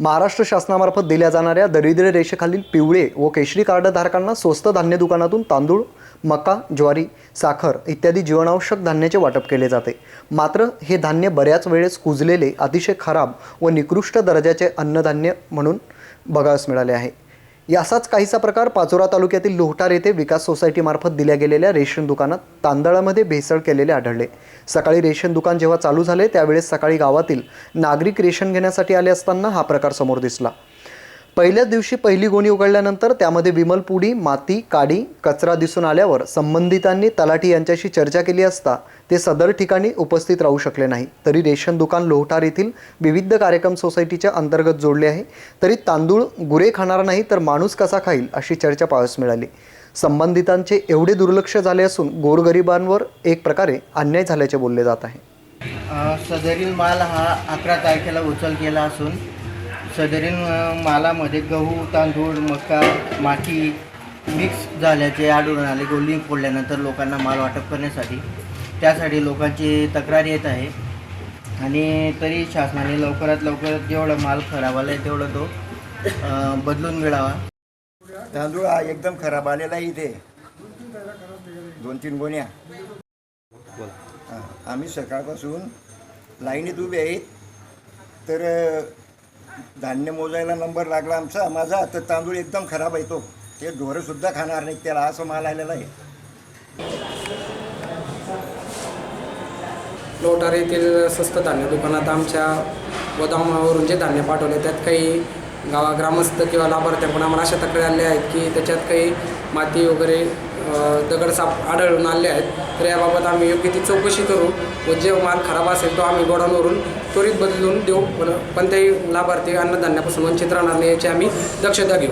महाराष्ट्र शासनामार्फत दिल्या जाणाऱ्या दरिद्र रेषेखालील पिवळे व केशरी कार्डधारकांना स्वस्त धान्य दुकानातून तांदूळ मका ज्वारी साखर इत्यादी जीवनावश्यक धान्याचे वाटप केले जाते. मात्र हे धान्य बऱ्याच वेळेस कुजलेले अतिशय खराब व निकृष्ट दर्जाचे अन्नधान्य म्हणून बघावस मिळाले आहे. याचाच काहीसा प्रकार पाचोरा तालुक्यातील लोहटार येथे विकास सोसायटीमार्फत दिल्या गेलेल्या रेशन दुकानात तांदळामध्ये भेसळ केलेले आढळले. सकाळी रेशन दुकान जेव्हा चालू झाले त्यावेळेस सकाळी गावातील नागरिक रेशन घेण्यासाठी आले असताना हा प्रकार समोर दिसला. पहिल्याच दिवशी पहिली गोणी उघडल्यानंतर त्यामध्ये विमलपुडी माती काडी कचरा दिसून आल्यावर संबंधितांनी तलाठी यांच्याशी चर्चा केली असता ते सदर ठिकाणी उपस्थित राहू शकले नाही. तरी रेशन दुकान लोहटार येथील विविध कार्यक्रम सोसायटीच्या अंतर्गत जोडले आहे. तरी तांदूळ गुरे खाणार नाही तर माणूस कसा खाईल अशी चर्चा पाहावयास मिळाली. संबंधितांचे एवढे दुर्लक्ष झाले असून गोरगरिबांवर एक प्रकारे अन्याय झाल्याचे बोलले जात आहे. सदरील माल हा अकरा तारखेला उचल केला असून सदरील अ, मालामध्ये गहू तांदूळ मका माती मिक्स झाल्याचे आढळून आले. गोल्डिंग फोडल्यानंतर लोकांना माल वाटप करण्यासाठी. त्यासाठी लोकांची तक्रार येत आहे. आणि तरी शासनाने लवकरात लवकर जेवढा माल खराब आला आहे तेवढा तो बदलून मिळावा. तांदूळ हा एकदम खराब आलेला आहे इथे. दोन तीन गोण्या. हा, आम्ही सकाळपासून लाईनीत उभे आहेत. तर धान्य मोजायला नंबर लागला आमचा माझा तर तांदूळ एकदम खराब आहे तो. ते ढोरंसुद्धा खाणार नाहीत त्याला असं माल आलेला आहे. लोटार येथील स्वस्त धान्य दुकानात आमच्या गोदामावरून जे धान्य पाठवले त्यात काही गावा ग्रामस्थ किंवा लाभार्थ्यांकडून आम्हाला अशा तक्रारी आल्या आहेत की त्याच्यात काही माती वगैरे दगडसाप आढळून आले आहेत. तर याबाबत आम्ही योग्य ती चौकशी करू व जे माल खराब असेल तो आम्ही गोडाऊनवरून त्वरित बदलून देऊ. पण कोणत्याही लाभार्थी अन्नधान्यापासून वंचित राहणार नाही याची आम्ही दक्षता घेऊ.